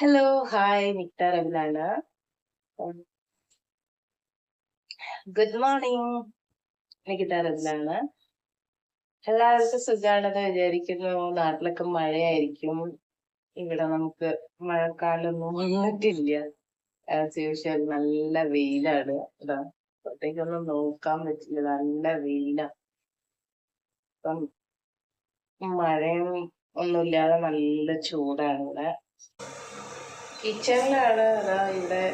Hello hi Nikita രവിലാണ് good morning Nikita രവിലാണ് എല്ലാവർക്കും സുഖാണെന്ന് വിചാരിക്കുന്നു. നാട്ടിലൊക്കെ മഴയായിരിക്കും. ഇവിടെ നമുക്ക് മഴക്കാലൊന്നും വന്നിട്ടില്ല. ആസ് നല്ല വെയിലാണ്. ഇതാ പുറത്തേക്കൊന്നും നോക്കാൻ പറ്റില്ല. നല്ല വെയിലാ. അപ്പം മഴയും ഒന്നുമില്ലാതെ നല്ല ചൂടാണ് ഇവിടെ. കിച്ചണിലാണ് അതാ ഇവിടെ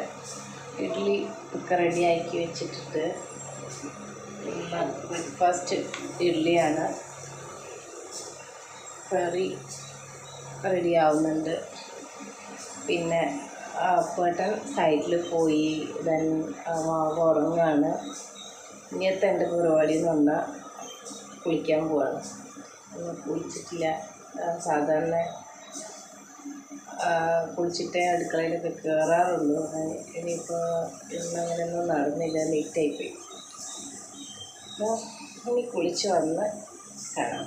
ഇഡ്ഡലി ഒക്കെ റെഡിയാക്കി ആക്കി വെച്ചിട്ടുണ്ട് ബ്രേക്ക്ഫാസ്റ്റ് ഇഡ്ലിയാണ്. കറി റെഡി ആവുന്നുണ്ട്. പിന്നെ അപ്പേട്ടൻ സൈഡിൽ പോയി ദൻ മാവ് ഉറങ്ങുകയാണ് ഇനിയത്തെ എന്റെ പരിപാടി എന്ന് പറഞ്ഞാൽ കുളിക്കാൻ പോവാണ്. കുളിച്ചിട്ടില്ല. സാധാരണ കുളിച്ചിട്ടേ അടുക്കളയിലൊക്കെ കയറാറുള്ളൂ ഇനിയിപ്പോൾ ഇന്ന് അങ്ങനെയൊന്നും നടന്നില്ല. ലേറ്റായിപ്പോയി അപ്പോൾ ഇനി കുളിച്ച് വന്ന് കാണാം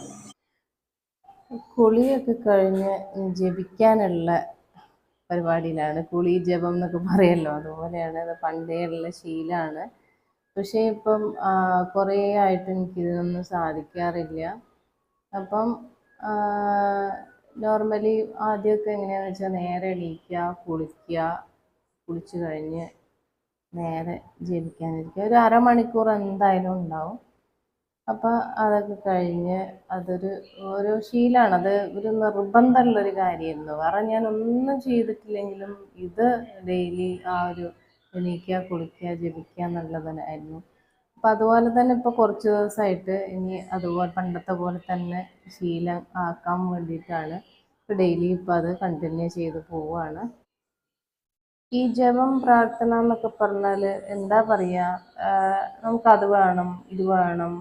കുളിയൊക്കെ കഴിഞ്ഞ് ജപിക്കാനുള്ള പരിപാടിയിലാണ്. കുളി ജപം എന്നൊക്കെ പറയല്ലോ. അതുപോലെയാണ് അത് പണ്ടേ ഉള്ള ശീലമാണ് പക്ഷേ ഇപ്പം കുറേ ആയിട്ട് എനിക്കിതൊന്നും സാധിക്കാറില്ല. അപ്പം നോർമലി ആദ്യമൊക്കെ എങ്ങനെയാണെന്ന് വെച്ചാൽ നേരെ എണീക്കുക കുളിക്കുക കുളിച്ച് കഴിഞ്ഞ് നേരെ ജപിക്കാനിരിക്കുക ഒരു അരമണിക്കൂർ എന്തായാലും ഉണ്ടാവും. അപ്പോൾ അതൊക്കെ കഴിഞ്ഞ് അതൊരു ഒരു ശീലമാണ് അത് ഒരു നിർബന്ധമുള്ളൊരു കാര്യമായിരുന്നു. വേറെ ഞാൻ ഒന്നും ചെയ്തിട്ടില്ലെങ്കിലും ഇത് ഡെയിലി ആ ഒരു എണീക്കുക കുളിക്കുക ജപിക്കുക എന്നുള്ളതായിരുന്നു അപ്പം അതുപോലെ തന്നെ ഇപ്പോൾ കുറച്ച് ദിവസമായിട്ട് ഇനി അതുപോലെ പണ്ടത്തെ പോലെ തന്നെ ശീലം ആക്കാൻ വേണ്ടിയിട്ടാണ് ഇപ്പോൾ ഡെയിലി ഇപ്പോൾ അത് കണ്ടിന്യൂ ചെയ്ത് പോവുകയാണ് ഈ ജപം പ്രാർത്ഥന എന്നൊക്കെ പറഞ്ഞാൽ എന്താ പറയുക നമുക്കത് വേണം ഇത് വേണം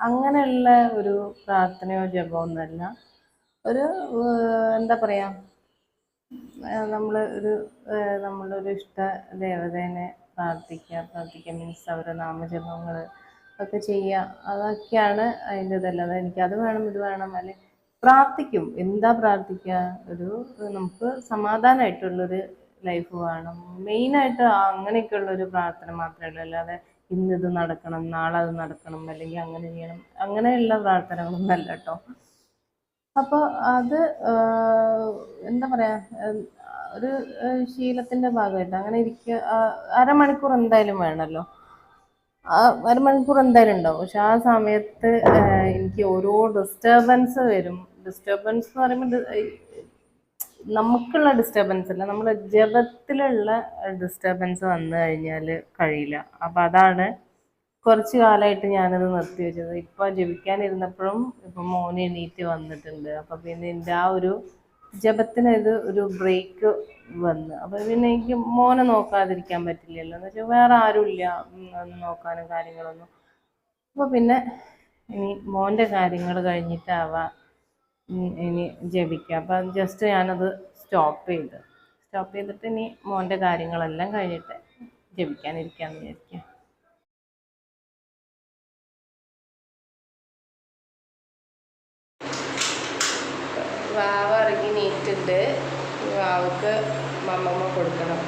അങ്ങനെയുള്ള ഒരു പ്രാർത്ഥനയോ ജപമോ ഒന്നല്ല ഒരു എന്താ പറയുക നമ്മൾ ഒരു നമ്മളൊരു ഇഷ്ട ദേവതേനെ പ്രാർത്ഥിക്കുക പ്രാർത്ഥിക്കുക മീൻസ് അവരുടെ നാമജപങ്ങൾ ഒക്കെ ചെയ്യുക. അതൊക്കെയാണ് അതിന്റെ ഇതല്ലാതെ എനിക്ക് അത് വേണം ഇത് വേണം. അല്ലെങ്കിൽ പ്രാർത്ഥിക്കും. എന്താ പ്രാർത്ഥിക്കുക? ഒരു നമുക്ക് സമാധാനമായിട്ടുള്ളൊരു ലൈഫ് വേണം. മെയിനായിട്ട് അങ്ങനെയൊക്കെയുള്ളൊരു പ്രാർത്ഥന മാത്രമേ ഉള്ളൂ. അല്ലാതെ ഇന്നിത് നടക്കണം നാളെ അത് നടക്കണം അല്ലെങ്കിൽ അങ്ങനെ ചെയ്യണം. അങ്ങനെയുള്ള പ്രാർത്ഥനകളൊന്നും കേട്ടോ. അപ്പോൾ അത് എന്താ പറയുക ഒരു ശീലത്തിന്റെ ഭാഗമായിട്ട്. അങ്ങനെ ഇരിക്കുക അരമണിക്കൂർ എന്തായാലും വേണമല്ലോ അരമണിക്കൂർ എന്തായാലും ഉണ്ടാവും. പക്ഷെ ആ സമയത്ത് എനിക്ക് ഓരോ ഡിസ്റ്റർബൻസ് വരും. ഡിസ്റ്റർബൻസ് എന്ന് പറയുമ്പോൾ നമുക്കുള്ള ഡിസ്റ്റർബൻസ് അല്ല. നമ്മുടെ ജപത്തിലുള്ള ഡിസ്റ്റർബൻസ് വന്നു കഴിഞ്ഞാൽ കഴിയില്ല. അപ്പം അതാണ് കുറച്ച് കാലമായിട്ട് ഞാനത് നിർത്തി വെച്ചത്. ഇപ്പം ജപിക്കാനിരുന്നപ്പോഴും ഇപ്പം മോനെ എണീറ്റ് വന്നിട്ടുണ്ട്. അപ്പം പിന്നെ എന്റെ ആ ഒരു ജപത്തിന് ഇത് ഒരു ബ്രേക്ക് വന്ന്. അപ്പൊ പിന്നെ എനിക്ക് മോനെ നോക്കാതിരിക്കാൻ പറ്റില്ലല്ലോ. എന്ന് വെച്ചാൽ വേറെ ആരുമില്ല. നോക്കാനും കാര്യങ്ങളൊന്നും. അപ്പോൾ പിന്നെ ഇനി മോന്റെ കാര്യങ്ങൾ കഴിഞ്ഞിട്ടാവാം ഇനി ജപിക്കുക അപ്പം ജസ്റ്റ് ഞാനത് സ്റ്റോപ്പ് ചെയ്ത്. സ്റ്റോപ്പ് ചെയ്തിട്ട് ഇനി മോന്റെ കാര്യങ്ങളെല്ലാം കഴിഞ്ഞിട്ട് ജപിക്കാനിരിക്കാമെന്ന് വിചാരിക്കുക വാവ ഇറങ്ങി അവൾക്ക് മമ്മമ്മ കൊടുക്കണം.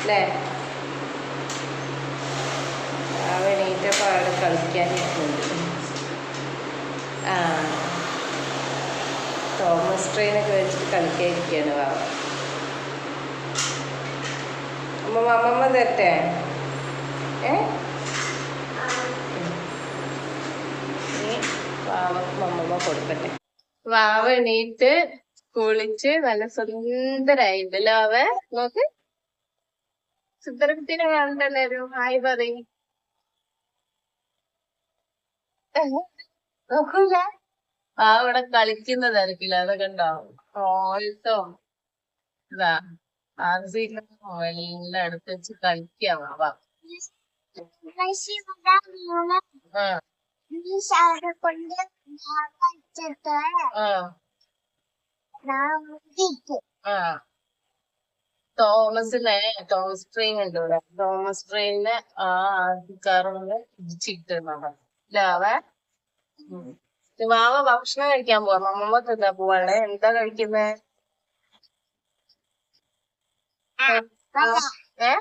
അല്ലേ? വാവ എണീറ്റപ്പോൾ അവിടെ കളിക്കാനിരിക്കുന്നുണ്ട് ആ. തോമസ് ട്രെയിനൊക്കെ വെച്ചിട്ട് കളിക്കാതിരിക്കുകയാണ് വാവ. അമ്മ അമ്മമ്മ തരട്ടെ? ഏ? വാവ മമ്മമ്മ കൊടുക്കട്ടെ. വാവ എണീറ്റ് കുളിച്ച് നല്ല സുന്ദരായിട്ടല്ലോ അവ നോക്ക്. സുന്ദരക്കുട്ടീനെ കണ്ടല്ലോ ഹായ് പറയും. നോക്കൂല. ആ ഇവിടെ കളിക്കുന്നതായിരിക്കില്ല അതൊക്കെ ഉണ്ടാവും ഓൾട്ടോ ഇതാ. എടുത്ത് വെച്ച് കളിക്കാം ആ. തോമസിനെ തോമസ് ട്രെയിൻ ഉണ്ട് ഇവിടെ. തോമസ് ട്രെയിനിനെ ആ ആൾക്കാരോട് ഇടിച്ചിട്ടുണ്ടാവും ലാവ ഭക്ഷണം കഴിക്കാൻ പോവാ. അമ്മമ്മ തിന്നാ പോവാണേ. എന്താ കഴിക്കുന്നേ? ഏ?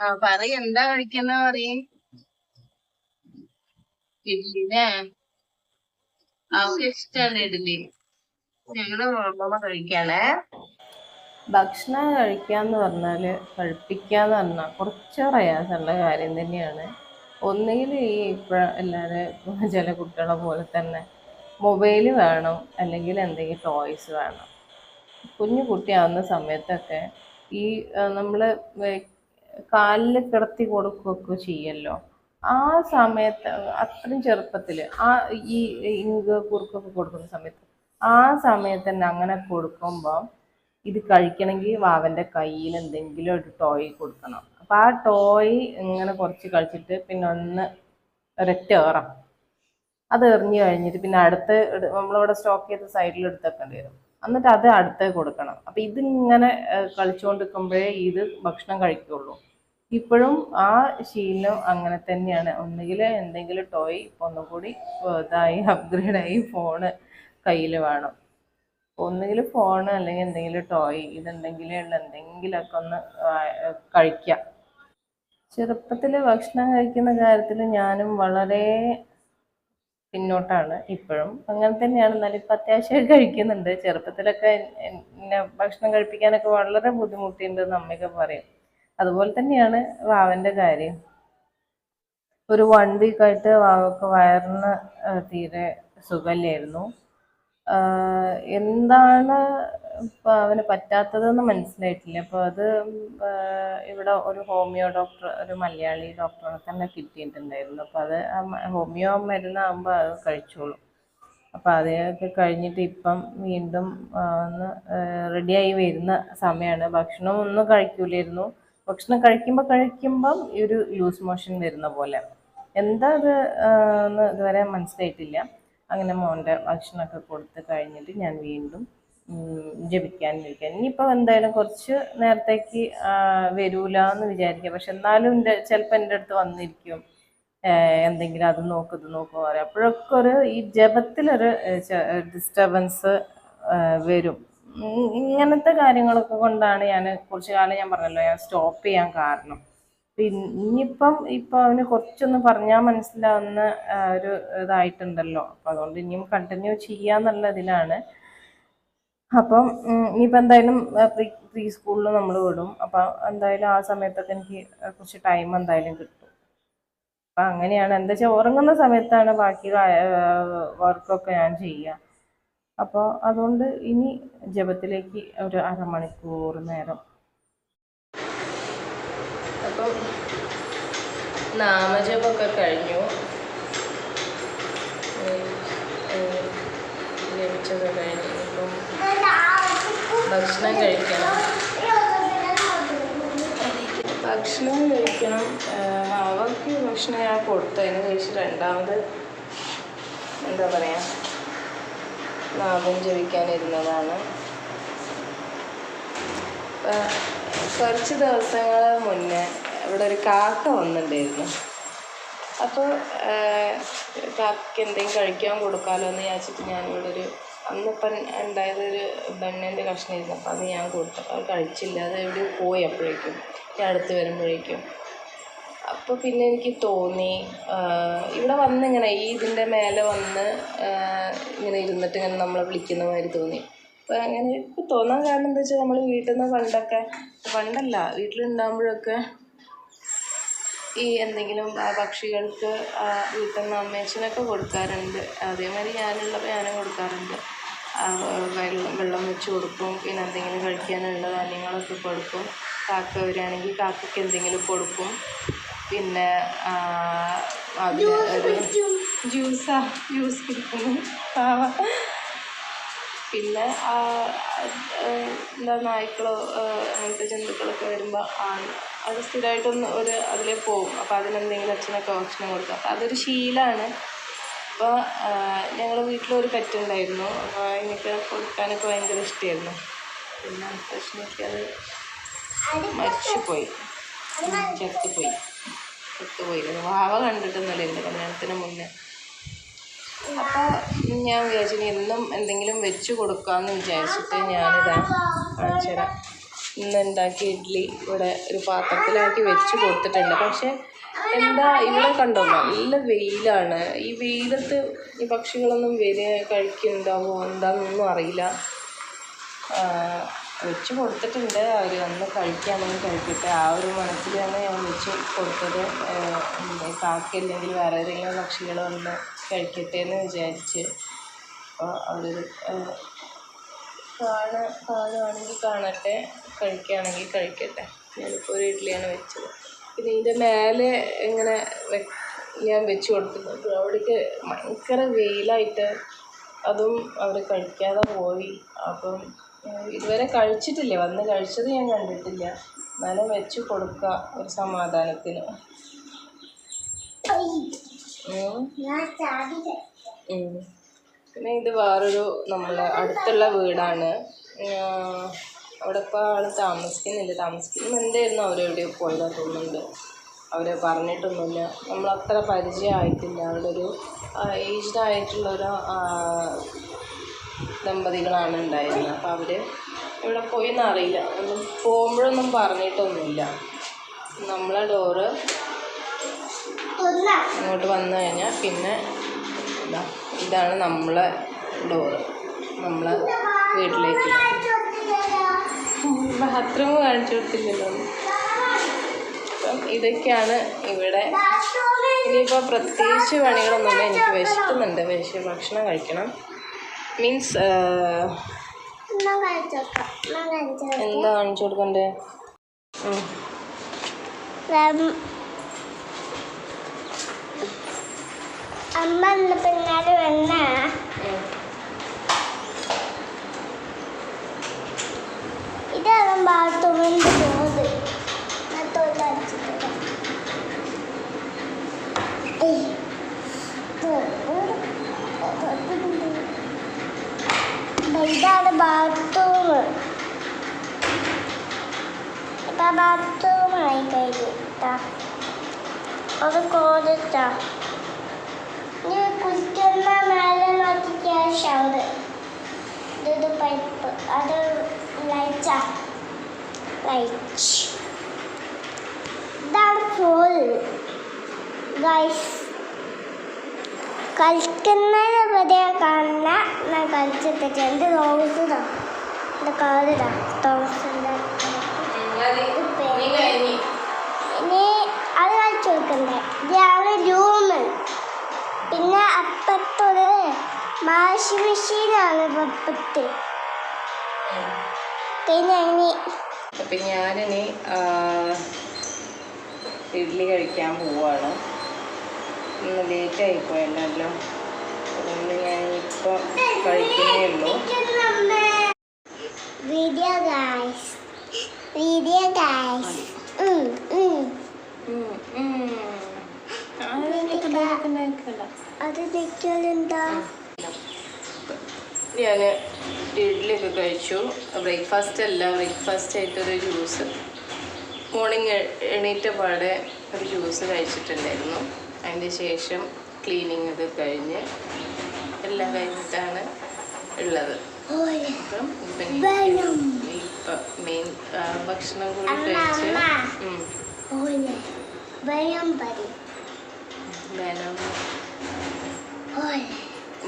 ആ പറ എന്താ കഴിക്കുന്ന പറയേ. ഇഡ്ലിനെ. അവർക്ക് ഇഷ്ടമാണ് ഇഡ്ലി. ഭക്ഷണം കഴിക്കാന്ന് പറഞ്ഞാൽ കഴിപ്പിക്കാന്ന് പറഞ്ഞാൽ കുറച്ച് പ്രയാസമുള്ള കാര്യം തന്നെയാണ്. ഒന്നുകിൽ ഈ ഇപ്പം എല്ലാവരും ചില കുട്ടികളെ പോലെ തന്നെ മൊബൈൽ വേണം അല്ലെങ്കിൽ എന്തെങ്കിലും ടോയ്സ് വേണം. കുഞ്ഞു കുട്ടിയാവുന്ന സമയത്തൊക്കെ ഈ നമ്മൾ കാലിൽ കിടത്തി കൊടുക്കുകയൊക്കെ ചെയ്യല്ലോ. ആ സമയത്ത് അത്രയും ചെറുപ്പത്തിൽ ആ ഈ ഇങ്ക് കുറുക്കൊക്കെ കൊടുക്കുന്ന സമയത്ത് ആ സമയത്ത് തന്നെ അങ്ങനെ കൊടുക്കുമ്പോൾ ഇത് കഴിക്കണമെങ്കിൽ വാവന്റെ കയ്യിൽ എന്തെങ്കിലും ഒരു ടോയ് കൊടുക്കണം. അപ്പം ആ ടോയ് ഇങ്ങനെ കുറച്ച് കളിച്ചിട്ട് പിന്നെ ഒന്ന് ഒരൊറ്റ ഏറം അത് എറിഞ്ഞു കഴിഞ്ഞിട്ട് പിന്നെ അടുത്ത് നമ്മളിവിടെ സ്റ്റോക്ക് ചെയ്ത സൈഡിൽ എടുത്തേക്കേണ്ടി വരും. എന്നിട്ട് അത് അടുത്ത് കൊടുക്കണം. അപ്പം ഇതിങ്ങനെ കളിച്ചുകൊണ്ടിരിക്കുമ്പോഴേ ഇത് ഭക്ഷണം കഴിക്കുള്ളൂ. ഇപ്പോഴും ആ ശീലം അങ്ങനെ തന്നെയാണ്. ഒന്നുകിൽ എന്തെങ്കിലും ടോയ് ഇപ്പം ഒന്നും കൂടി ഏഹ്, ഇതായി അപ്ഗ്രേഡായി ഫോണ് കയ്യിൽ വേണം. ഒന്നുകിൽ ഫോൺ അല്ലെങ്കിൽ എന്തെങ്കിലും ടോയ് ഇതുണ്ടെങ്കിലേ ഉള്ള എന്തെങ്കിലുമൊക്കെ ഒന്ന് കഴിക്കാം. ചെറുപ്പത്തിൽ ഭക്ഷണം കഴിക്കുന്ന കാര്യത്തിൽ ഞാനും വളരെ പിന്നോട്ടാണ് ഇപ്പോഴും. അങ്ങനെ തന്നെയാണ്. എന്നാലും ഇപ്പം അത്യാവശ്യം കഴിക്കുന്നുണ്ട്. ചെറുപ്പത്തിലൊക്കെ എന്നെ ഭക്ഷണം കഴിപ്പിക്കാനൊക്കെ വളരെ ബുദ്ധിമുട്ടിയുണ്ടെന്ന് അമ്മയൊക്കെ പറയും. അതുപോലെ തന്നെയാണ് വാവന്റെ കാര്യം. ഒരു വൺ വീക്കായിട്ട് വാവക്ക് വയറിന് തീരെ സുഖമില്ലായിരുന്നു എന്താണ് ഇപ്പം അവന് പറ്റാത്തതെന്ന് മനസ്സിലായിട്ടില്ല. അപ്പോൾ അത് ഇവിടെ ഒരു ഹോമിയോ ഡോക്ടർ ഒരു മലയാളി ഡോക്ടറെ തന്നെ കിട്ടിയിട്ടുണ്ടായിരുന്നു. അപ്പോൾ അത് ഹോമിയോ മരുന്നാകുമ്പോൾ അത് കഴിച്ചോളും. അപ്പോൾ അതൊക്കെ കഴിഞ്ഞിട്ട് ഇപ്പം വീണ്ടും ഒന്ന് റെഡിയായി വരുന്ന സമയമാണ് ഭക്ഷണം ഒന്നും കഴിക്കൂലായിരുന്നു. ഭക്ഷണം കഴിക്കുമ്പോൾ കഴിക്കുമ്പം ഒരു ലൂസ് മോഷൻ വരുന്ന പോലെ. എന്താ അത് ഇതുവരെ മനസ്സിലായിട്ടില്ല. അങ്ങനെ മോന്റെ ഭക്ഷണമൊക്കെ കൊടുത്ത് കഴിഞ്ഞിട്ട് ഞാൻ വീണ്ടും ജപിക്കാൻ വിളിക്കാൻ. ഇനിയിപ്പോൾ എന്തായാലും കുറച്ച് നേരത്തേക്ക് വരൂല എന്ന് വിചാരിക്കുക പക്ഷെ എന്നാലും എന്റെ ചിലപ്പോൾ എന്റെ അടുത്ത് വന്നിരിക്കും. എന്തെങ്കിലും അത് നോക്കും ഇത് നോക്കും പറയാം. അപ്പോഴൊക്കെ ഒരു ഈ ജപത്തിലൊരു ഡിസ്റ്റർബൻസ് വരും. ഇങ്ങനത്തെ കാര്യങ്ങളൊക്കെ കൊണ്ടാണ് ഞാൻ കുറച്ച് കാലം ഞാൻ പറഞ്ഞല്ലോ ഞാൻ സ്റ്റോപ്പ് ചെയ്യാൻ കാരണം. ഇനിയിപ്പം ഇപ്പൊ അവന് കുറച്ചൊന്ന് പറഞ്ഞാൽ മനസ്സിലാവുന്ന ഒരു ഇതായിട്ടുണ്ടല്ലോ. അപ്പം അതുകൊണ്ട് ഇനിയും കണ്ടിന്യൂ ചെയ്യാന്നുള്ള ഇതിലാണ് അപ്പം ഇനിയിപ്പോൾ എന്തായാലും പ്രീ പ്രീ സ്കൂളിൽ നമ്മൾ വിടും. അപ്പം എന്തായാലും ആ സമയത്തൊക്കെ എനിക്ക് കുറച്ച് ടൈം എന്തായാലും കിട്ടും. അപ്പം അങ്ങനെയാണ്. എന്താ വെച്ചാൽ ഉറങ്ങുന്ന സമയത്താണ് ബാക്കി വർക്കൊക്കെ ഞാൻ ചെയ്യുക. അപ്പോൾ അതുകൊണ്ട് ഇനി ജപത്തിലേക്ക് ഒരു അരമണിക്കൂർ നേരം അപ്പം നാമജപമൊക്കെ കഴിഞ്ഞു. ലഭിച്ചത് കഴിഞ്ഞു. ഇപ്പം ഭക്ഷണം കഴിക്കണം. ഭക്ഷണം കഴിക്കണം. അവർക്ക് ഭക്ഷണം ഞാൻ കൊടുത്തു. അതിന് കഴിച്ച് രണ്ടാമത് എന്താ പറയുക നാമം ജപിക്കാനിരുന്നതാണ്. കുറച്ച് ദിവസങ്ങൾ മുന്നേ ഇവിടെ ഒരു കാക്ക വന്നിട്ടുണ്ടായിരുന്നു. അപ്പോൾ കാക്കയ്ക്ക് എന്തെങ്കിലും കഴിക്കാൻ കൊടുക്കാമല്ലോ എന്ന് വിചാരിച്ചിട്ട് ഞാനിവിടെ ഒരു അന്നിപ്പം ഉണ്ടായതൊരു ബണ്ണിന്റെ കഷ്ണമായിരുന്നു. അപ്പം അത് ഞാൻ കൊടുത്തു. അപ്പോൾ അത് കഴിച്ചില്ല. അത് എവിടെ പോയി അപ്പോഴേക്കും. ഞാൻ അടുത്ത് വരുമ്പോഴേക്കും. അപ്പോൾ പിന്നെ എനിക്ക് തോന്നി ഇവിടെ വന്ന് ഇങ്ങനെ ഈ ഇതിന്റെ മേലെ വന്ന് ഇങ്ങനെ ഇരുന്നിട്ട് ഇങ്ങനെ നമ്മളെ വിളിക്കുന്ന മാതിരി തോന്നി. അപ്പോൾ അങ്ങനെ തോന്നാൻ കാരണം എന്താ വെച്ചാൽ നമ്മൾ വീട്ടിൽ നിന്ന് പണ്ടൊക്കെ പണ്ടല്ല വീട്ടിലുണ്ടാകുമ്പോഴൊക്കെ ഈ എന്തെങ്കിലും പക്ഷികൾക്ക് വീട്ടിൽ നിന്ന് അമ്മേച്ചനൊക്കെ കൊടുക്കാറുണ്ട്. അതേമാതിരി ഞാനുള്ളപ്പോൾ ഞാനും കൊടുക്കാറുണ്ട്. വെള്ളം വെള്ളം വെച്ച് കൊടുക്കും. പിന്നെ എന്തെങ്കിലും കഴിക്കാനുള്ള ധാന്യങ്ങളൊക്കെ കൊടുക്കും. കാക്ക വരികയാണെങ്കിൽ കാക്കയ്ക്ക് എന്തെങ്കിലും കൊടുക്കും. പിന്നെ ഒരു ജ്യൂസാ ജ്യൂസ് കുടിക്കുന്നു പാവ. പിന്നെ എന്താ നായ്ക്കളോ അങ്ങനത്തെ ജന്തുക്കളൊക്കെ വരുമ്പോൾ അത് സ്ഥിരമായിട്ടൊന്ന് ഒരു അതിലേ പോകും അപ്പോൾ അതിനെന്തെങ്കിലും അച്ഛനൊക്കെ ഭക്ഷണം കൊടുക്കും. അപ്പോൾ അതൊരു ശീലമാണ് അപ്പോൾ ഞങ്ങളുടെ വീട്ടിലൊരു പെറ്റ് ഉണ്ടായിരുന്നു അപ്പോൾ എനിക്ക് കൊടുക്കാനൊക്കെ ഭയങ്കര ഇഷ്ടമായിരുന്നു പിന്നെ പ്രശ്നമൊക്കെ അത് മരിച്ചുപോയി. ചത്തുപോയി. ചത്തുപോയി. വാവ കണ്ടിട്ടൊന്നുമില്ല. എന്റെ കല്യാണത്തിന് മുന്നേ. അപ്പോൾ ഞാൻ വിചാരിച്ചു ഇനി എന്നും എന്തെങ്കിലും വെച്ച് കൊടുക്കാമെന്ന് വിചാരിച്ചിട്ട് ഞാനിതാ കാണിച്ചുതരാം ഇന്ന് ഉണ്ടാക്കിയ ഇഡ്ഡലി ഇവിടെ ഒരു പാത്രത്തിലാക്കി വെച്ച് കൊടുത്തിട്ടുണ്ട്. പക്ഷേ എന്താ ഇവിടെ കണ്ടോ നല്ല വെയിലാണ്. ഈ വെയിലത്ത് ഈ പക്ഷികളൊന്നും വരിക കഴിക്കുന്നുണ്ടാവോ എന്താണെന്നൊന്നും അറിയില്ല. വെച്ച് കൊടുത്തിട്ടുണ്ട്. അവർ വന്ന് കഴിക്കുകയാണെങ്കിൽ കഴിക്കട്ടെ ആ ഒരു മനസ്സിലാണ് ഞാൻ വെച്ച് കൊടുത്തത്. കാക്കയില്ലെങ്കിൽ വേറെ ഏതെങ്കിലും പക്ഷികൾ വന്ന് കഴിക്കട്ടെ എന്ന് വിചാരിച്ച് അപ്പോൾ അവർ കാണ കാണുകയാണെങ്കിൽ കാണട്ടെ കഴിക്കുകയാണെങ്കിൽ കഴിക്കട്ടെ. ഞാനിപ്പോൾ ഒരു ഇഡ്ഡലിയാണ് വെച്ചത്. പിന്നെ ഇതിന്റെ മേലെ ഇങ്ങനെ ഞാൻ വെച്ച് കൊടുത്തിട്ടുണ്ട് അവിടേക്ക് ഭയങ്കര വെയിലായിട്ട് അതും അവർ കഴിക്കാതെ പോയി. അപ്പം ഇതുവരെ കഴിച്ചിട്ടില്ല. വന്ന് കഴിച്ചത് ഞാൻ കണ്ടിട്ടില്ല. എന്നാലും വെച്ച് കൊടുക്കുക ഒരു സമാധാനത്തിന്. പിന്നെ ഇത് വേറൊരു നമ്മളെ അടുത്തുള്ള വീടാണ്. അവിടെ ഇപ്പോൾ ആൾ താമസിക്കുന്നില്ല. താമസിക്കുന്നു എന്തായിരുന്നു അവരെവിടെയോ പോയതാ തോന്നുന്നുണ്ട്? അവർ പറഞ്ഞിട്ടൊന്നുമില്ല. നമ്മൾ അത്ര പരിചയമായിട്ടില്ല. അവിടെ ഒരു ഏജ്ഡ് ആയിട്ടുള്ളൊരു ദമ്പതികളാണ് ഉണ്ടായിരുന്നത്. അപ്പോൾ അവർ ഇവിടെ പോയി എന്നറിയില്ല ഒന്നും പോകുമ്പോഴൊന്നും പറഞ്ഞിട്ടൊന്നുമില്ല. നമ്മളെ ഡോറ് ഇങ്ങോട്ട് വന്നു കഴിഞ്ഞാൽ പിന്നെ ഇതാ ഇതാണ് നമ്മളെ ഡോറ് നമ്മളെ വീട്ടിലേക്ക്. ബാത്റൂം കാണിച്ചു കൊടുത്തില്ലല്ലോ അപ്പം ഇതൊക്കെയാണ് ഇവിടെ ഇനിയിപ്പോൾ പ്രത്യേകിച്ച് പണികളൊന്നുമില്ല എനിക്ക് വിശക്കുന്നുണ്ട്. വിശ ഭക്ഷണം കഴിക്കണം. മീൻസ് എന്താ കാണിച്ചു കൊടുക്കണ്ടേ? അമ്മ എന്ന പിന്നാലെ വന്ന? ഇതാണ് ഞാൻ തൊഴിലടിച്ചിട്ടില്ല ഇതാണ് ബാത്റൂം ഇപ്പൊ ബാത്റൂമായി കഴിഞ്ഞിട്ടാ അത് കോതിട്ടാ കുളിക്കുന്ന മേലെ നോക്കിയ ഷവർ ഇതൊരു പൈപ്പ് അത് ലൈറ്റാ ലൈറ്റ് ഇതാണ് ഫോൾ ഗൈസ് കളിക്കുന്നത് വരെ കാണുന്ന ഞാൻ കളിച്ചിട്ട് എന്റെ റോസിതാ എന്റെ കാറിതാ തോമസിന്റെ ഇനി അത് കളിച്ചു കൊടുക്കുന്നത് ഇതാണ് റൂമ് പിന്നെ അപ്പത്തോട് വാഷിംഗ് മെഷീനാണ് അപ്പത്ത് പിന്നെ അപ്പം ഞാനിനി ഇഡ്ഡലി കഴിക്കാൻ പോവാണ്. ഇന്ന് ലേറ്റ് ആയിപ്പോയല്ലോ അതുകൊണ്ട് ഞാൻ ഇപ്പോൾ കഴിക്കുന്നേ ഉള്ളൂ. വീഡിയോ ഗായ്സ് വീഡിയോ ഗായ്സ് അത് നിൽക്കലുണ്ടോ ഞാൻ ഇഡ്ഡലിയൊക്കെ കഴിച്ചു. ബ്രേക്ക്ഫാസ്റ്റ് അല്ല ബ്രേക്ക്ഫാസ്റ്റ് ആയിട്ടൊരു ജ്യൂസ്. മോർണിംഗ് എണീറ്റ പാടെ ഒരു ജ്യൂസ് കഴിച്ചിട്ടുണ്ടായിരുന്നു. അതിന്റെ ശേഷം ക്ലീനിങ് ഇത് കഴിഞ്ഞ് എല്ലാം കഴിഞ്ഞിട്ടാണ് ഉള്ളത്. അപ്പം ഇപ്പം മെയിൻ ഭക്ഷണം കൂടി കഴിച്ച് അമ്മ. ഉം. ഓലെ ഭയം പറയും വേണം ഓലെ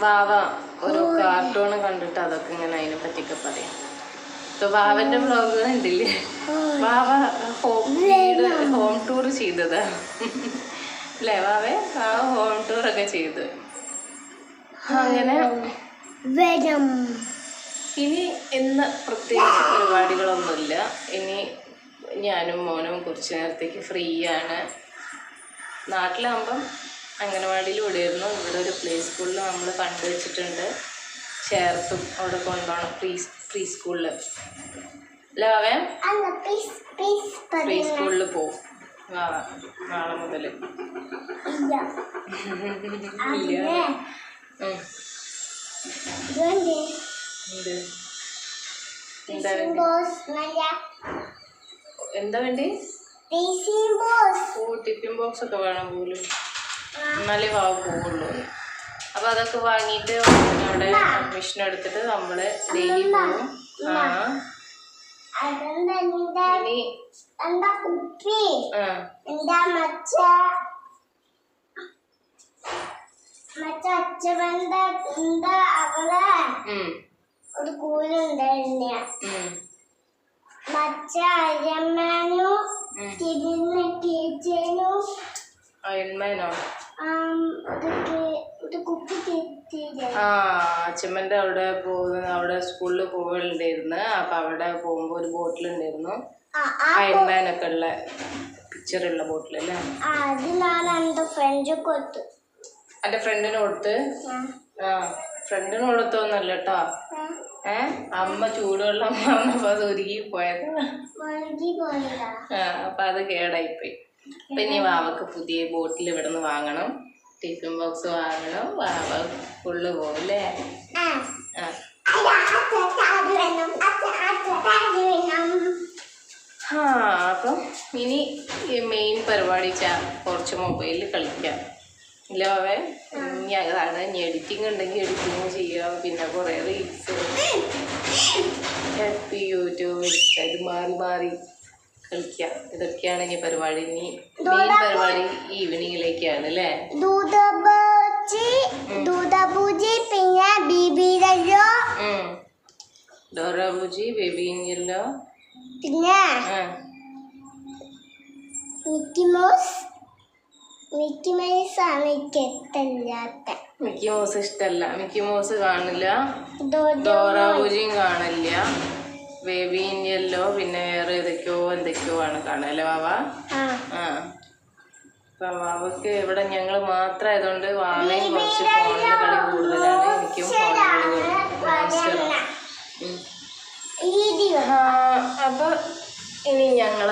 വാവ ഒരു കാർട്ടൂൺ കണ്ടിട്ട് അതൊക്കെ ഇങ്ങനെ അതിനെ പറ്റിയൊക്കെ പറയാം. വാവന്റെ വ്ളോഗുകൾ കണ്ടില്ലേ? വാവ ഹോം ഹോം ടൂർ ചെയ്തതാ. അല്ലേ വാവേ? വാവ ഹോം ടൂർ ഒക്കെ ചെയ്ത്. അങ്ങനെ ഇനി ഇന്ന് പ്രത്യേകിച്ച് പരിപാടികളൊന്നുമില്ല. ഇനി ഞാനും മോനും കുറച്ച് നേരത്തേക്ക് ഫ്രീ ആണ്. നാട്ടിലാകുമ്പം അംഗനവാടിയിൽ വിടുമായിരുന്നു ഇവിടെ ഒരു പ്ലേ സ്കൂളിൽ നമ്മൾ ഫണ്ട് വെച്ചിട്ടുണ്ട്. ചേർത്തും അവിടെ കൊണ്ടുപോകണം പ്രീ പ്രീ സ്കൂളിൽ പീസ് പ്രീ സ്കൂളിൽ പോവും. നാളെ മുതൽ എന്ത്? വേണ്ടി? ടിഫിൻ ബോക്സ് ഒക്കെ വേണം പോലും. എന്നാലേ വാവ് പോവുള്ളൂ അപ്പൊ അതൊക്കെ വാങ്ങിയിട്ട് അവിടെ അഡ്മിഷൻ എടുത്തിട്ട് നമ്മൾ ഡെയിലി പോകും ആ. അതെന്താ? നീ എന്താ കുപ്പി? ആ. അച്ഛവന്റെ എന്താ അവളെ? ഒരു കൂലുണ്ടായിരുന്ന അരമ്മനും ഉം. തിരിഞ്ഞ ടീച്ചറും അയൺമാനോ ആ? അച്ഛമ്മന്റെ അവിടെ പോകുന്ന അവിടെ സ്കൂളിൽ പോകലുണ്ടായിരുന്നു. അപ്പം അവിടെ പോകുമ്പോൾ ഒരു ബോട്ടിലുണ്ടായിരുന്നു. ആ ആ അയൺമാനൊക്കെ ഉള്ള പിക്ചറുള്ള ഉള്ള ബോട്ടിൽ അല്ലേ എന്റെ എന്റെ ഫ്രണ്ടിന് കൊടുത്ത്. ആ. ഫ്രണ്ടിന് കൊടുത്തൊന്നല്ല കേട്ടോ ഏ? അമ്മ ചൂടുവെള്ളം വന്നപ്പോൾ അത് ഒരുങ്ങി പോയതാ. ആ അപ്പം അത് കേടായിപ്പോയി. അപ്പം ഇനി വാവക്ക് പുതിയ ബോട്ടിൽ ഇവിടെ നിന്ന് വാങ്ങണം. ടിഫിൻ ബോക്സ് വാങ്ങണം. വാവ ഫുള്ള് പോകും അല്ലേ? ആ. അപ്പം ഇനി മെയിൻ പരിപാടി ചാ കുറച്ച് മൊബൈലിൽ കളിക്കാം. ഇല്ല അവൻ ഇനി അതാണ് ഇനി എഡിറ്റിംഗ് ഉണ്ടെങ്കിൽ എഡിറ്റിംഗ് ചെയ്യാം. പിന്നെ കുറേ റീൽസ് യൂട്യൂബ് ഇത് മാറി മാറി. കളിക്കാം ഇതൊക്കെയാണ് ഇനി പരിപാടി ഇനി മെയിൻ പരിപാടി ഈവനിങ്ങിലേക്കാണ് അല്ലേ? പിന്നെ ബീബിരല്ലോ ഡോറാബുജി ബേബിയല്ലോ പിന്നെ മിക്കി മൗസ് മിക്കി മൗസ് ആണ് എനിക്ക് ഇഷ്ടമില്ലാത്ത മിക്കി മൗസ് ഇഷ്ടമല്ല മിക്കി മൗസ് കാണില്ല. ഡോറാബുജിയും കാണില്ല. ബേബി യെല്ലോ പിന്നെ വേറെ ഏതൊക്കെയോ എന്തൊക്കെയോ ആണ് കാണുക. അല്ലേ വാവ? ആ. അപ്പം വാവക്ക് ഇവിടെ ഞങ്ങൾ മാത്രമായതുകൊണ്ട് വാവയും കുറച്ച് ഫോണിൽ കളി കൂടുതലാണ്. എനിക്കും ഫോണിൽ കളി അപ്പോൾ ഇനി ഞങ്ങൾ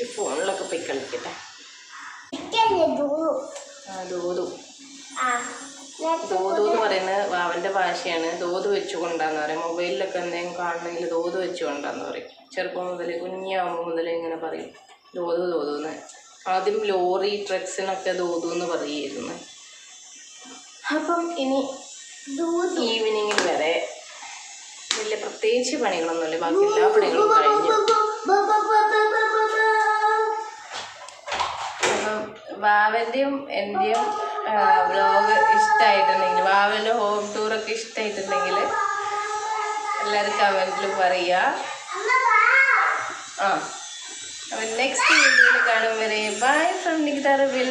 ഈ ഫോണിലൊക്കെ പോയി കളിക്കട്ടെ. ആ ദൂതു. ആ. ദോതു എന്ന് പറയുന്നത് വാവന്റെ ഭാഷയാണ് ദോത് വെച്ച് കൊണ്ടാന്ന് പറയും. മൊബൈലിലൊക്കെ എന്തെങ്കിലും കാണണമെങ്കിൽ ദോത് വെച്ച് കൊണ്ടാന്ന് പറയും. ചെറുപ്പം മുതൽ കുഞ്ഞാവുമ്പോൾ മുതൽ ഇങ്ങനെ പറയും. ദോതു ദോതു എന്ന്. ആദ്യം ലോറി ട്രക്സിനൊക്കെ ദോതു എന്ന് പറയുമായിരുന്നു. അപ്പം ഇനി ഈവനിങ്ങിൽ വരെ വലിയ പ്രത്യേകിച്ച് പണികളൊന്നുമില്ല. ബാക്കി എല്ലാ പണികളും കഴിഞ്ഞു. അപ്പം വാവന്റെയും എന്റെയും വ്ലോഗ് ഇഷ്ടമായിട്ടുണ്ടെങ്കിൽ വാവന്റെ ഹോം ടൂറൊക്കെ ഇഷ്ടമായിട്ടുണ്ടെങ്കിൽ എല്ലാവരും കമന്റിൽ പറയുക ആ. അപ്പം നെക്സ്റ്റ് വീഡിയോയിൽ കാണും വരെ. Bye from Nikita റബിൽ